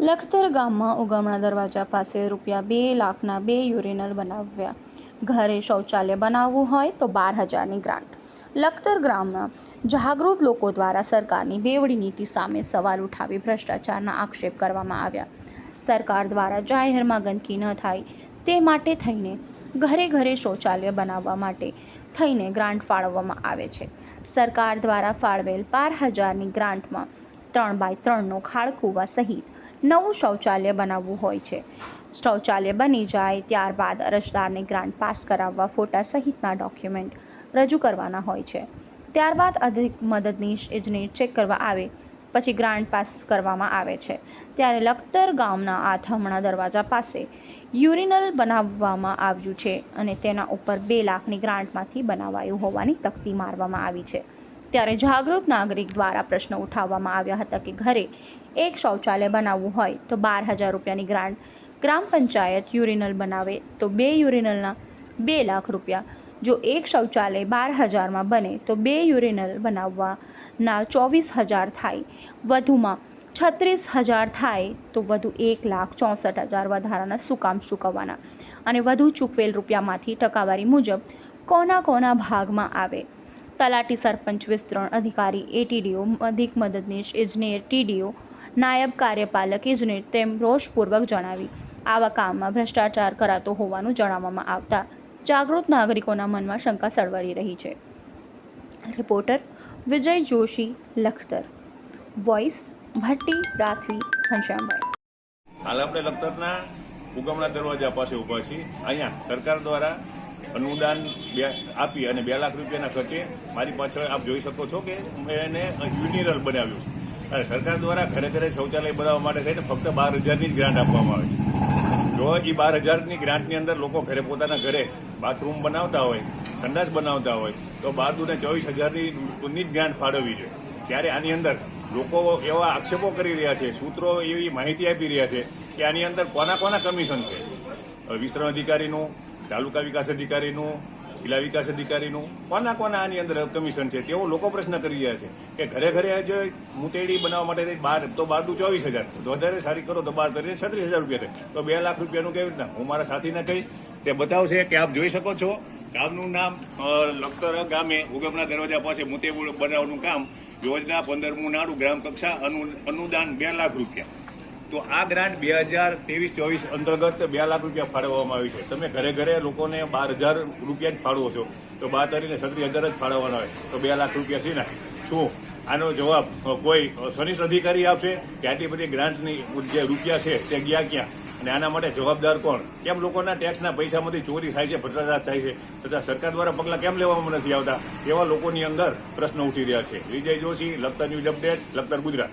લખતર ગામમાં ઉગમણા દરવાજા પાસે રૂપિયા બે લાખના બે યુરિનલ બનાવ્યા. ઘરે શૌચાલય બનાવવું હોય તો બાર હજારની ગ્રાન્ટ. લખતર ગ્રામના જાગૃત લોકો દ્વારા સરકારની બેવડી નીતિ સામે સવાલ ઉઠાવી ભ્રષ્ટાચારના આક્ષેપ કરવામાં આવ્યા. સરકાર દ્વારા જાહેરમાં ગંદકી ન થાય તે માટે થઈને ઘરે ઘરે શૌચાલય બનાવવા માટે થઈને ગ્રાન્ટ ફાળવવામાં આવે છે. સરકાર દ્વારા ફાળવેલ બાર હજારની ગ્રાન્ટમાં ત્રણ બાય ત્રણનો ખાળકુવા સહિત નવું શૌચાલય બનાવવું હોય છે. શૌચાલય બની જાય ત્યારબાદ અરજદારને ગ્રાન્ટ પાસ કરાવવા ફોટા સહિતના ડોક્યુમેન્ટ રજૂ કરવાના હોય છે. ત્યારબાદ અધિક મદદનીશ ઇજનેર ચેક કરવા આવે, પછી ગ્રાન્ટ પાસ કરવામાં આવે છે. ત્યારે લખતર ગામના આથમણા દરવાજા પાસે યુરિનલ બનાવવામાં આવ્યું છે અને તેના ઉપર બે લાખની ગ્રાન્ટમાંથી બનાવાયું હોવાની તકતી મારવામાં આવી છે. ત્યારે જાગૃત નાગરિક દ્વારા પ્રશ્ન ઉઠાવવામાં આવ્યા હતા કે ઘરે એક શૌચાલય બનાવવું હોય તો બાર હજાર રૂપિયાની ગ્રાન્ટ ગ્રામ પંચાયત યુરિનલ બનાવે તો બે યુરિનલના બે લાખ રૂપિયા. જો એક શૌચાલય બાર હજારમાં બને તો બે યુરિનલ બનાવવાના ચોવીસ હજાર થાય. વધુમાં છત્રીસ હજાર થાય તો વધુ એક લાખ ચોસઠ હજાર વધારાના સુકામ ચૂકવવાના. અને વધુ ચૂકવેલ રૂપિયામાંથી ટકાવારી મુજબ કોના કોના ભાગમાં આવે? તલાટી સરપંચ વિસ્તરણ અધિકારી એટીડીઓ અધિક મદદનીશ, ઇજનેર ટીડીઓ નાયબ કાર્યપાલક, ઇજનેર તેમ રોષપૂર્વક જણાવી. આવા કામમાં ભ્રષ્ટાચાર કરાતો હોવાનું જણાવવામાં આવતા જાગૃત નાગરિકોના મનમાં શંકા સળવળી રહી છે. રિપોર્ટર વિજય જોશી, લખતર. વોઇસ, ભટ્ટી, પ્રાથવી, ઘનશ્યામભાઈ. હાલ આપણે લખતરના ઉગમણા દરવાજા પાસે ઊભા છીએ. અહીંયા સરકાર દ્વારા અનુદાન બે આપી અને બે લાખ રૂપિયાના ખર્ચે મારી પાછળ આપ જોઈ શકો છો કે મેં એને યુનિરલ બનાવ્યું. અને સરકાર દ્વારા ઘરે ઘરે શૌચાલય બનાવવા માટે થઈને ફક્ત બાર હજારની જ ગ્રાન્ટ આપવામાં આવે છે. જો એ બાર હજારની ગ્રાન્ટની અંદર લોકો ઘરે પોતાના ઘરે બાથરૂમ બનાવતા હોય, સંડાસ બનાવતા હોય, તો બાર દુને ચોવીસ હજારની જ ગ્રાન્ટ ફાળવવી જોઈએ. ત્યારે આની અંદર લોકો એવા આક્ષેપો કરી રહ્યા છે, સૂત્રો એવી માહિતી આપી રહ્યા છે કે આની અંદર કોના કોના કમિશન છે? વિસ્તરણ અધિકારીનું તાલુકા વિકાસ અધિકારીનું, જિલ્લા વિકાસ અધિકારીનું, કોના કોના આની અંદર કમિશન છે તેવો લોકો પ્રશ્ન કરી રહ્યા છે કે ઘરે ઘરે જે મુતેડી બનાવવા માટે બાર, તો બાર દુ ચોવીસ હજાર તો વધારે સારી કરો તો બાર કરીને છત્રીસ હજાર રૂપિયા થાય. તો બે લાખ રૂપિયાનું કેવી રીતના? હું મારા સાથીને કહીશ, તે બતાવશે કે આપ જોઈ શકો છો, ગામનું નામ લખતર ગામે, ઉગમના દરવાજા પાસે મુતેબુલ બનાવવાનું કામ, યોજના પંદરમું નાડું, ગ્રામ કક્ષા અનુ- અનુદાન બે લાખ રૂપિયા. તો આ ગ્રાન્ટ બે હજાર ત્રેવીસ, ચોવીસ અંતર્ગત બે લાખ રૂપિયા ફાળવવામાં આવી છે. તમે ઘરે ઘરે લોકોને બાર હજાર રૂપિયા જ ફાળવો છો. તો બાર તારીખને છત્રીસ હજાર જ ફાળવવાના હોય. તો બે લાખ રૂપિયા છે ને. શું? આનો જવાબ કોઈ સનિષ્ઠ અધિકારી આપશે? કે આટલી બધી ગ્રાન્ટની જે રૂપિયા છે, તે ગયા ક્યાં? અને આના માટે જવાબદાર કોણ? કેમ લોકોના ટેક્સના પૈસામાંથી ચોરી થાય છે, ભ્રષ્ટાચાર થાય છે? તથા સરકાર દ્વારા પગલાં કેમ લેવામાં નથી આવતા? એવા લોકોની અંદર પ્રશ્ન ઉઠી રહ્યા છે. Vijay Joshi, Lakhtar news update, Lakhtar Gujarat.